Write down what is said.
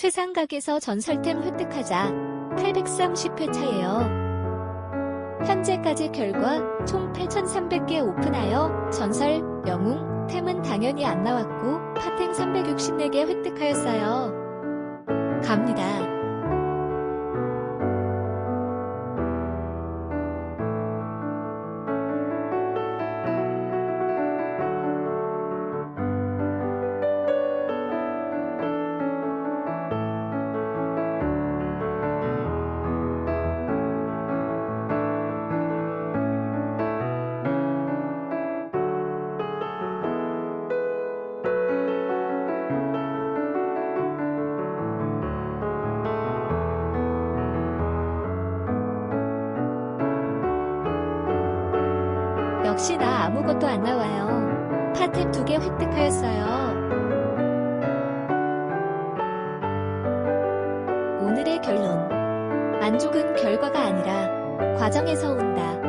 최상각에서 전설템 획득하자 830회 차예요. 현재까지 결과 총 8,300개 오픈하여 전설, 영웅, 템은 당연히 안 나왔고 파탱 364개 획득하였어요. 갑니다. 역시 나 아무것도 안 나와요. 파템 두개 획득하였어요. 오늘의 결론. 만족은 결과가 아니라 과정에서 온다.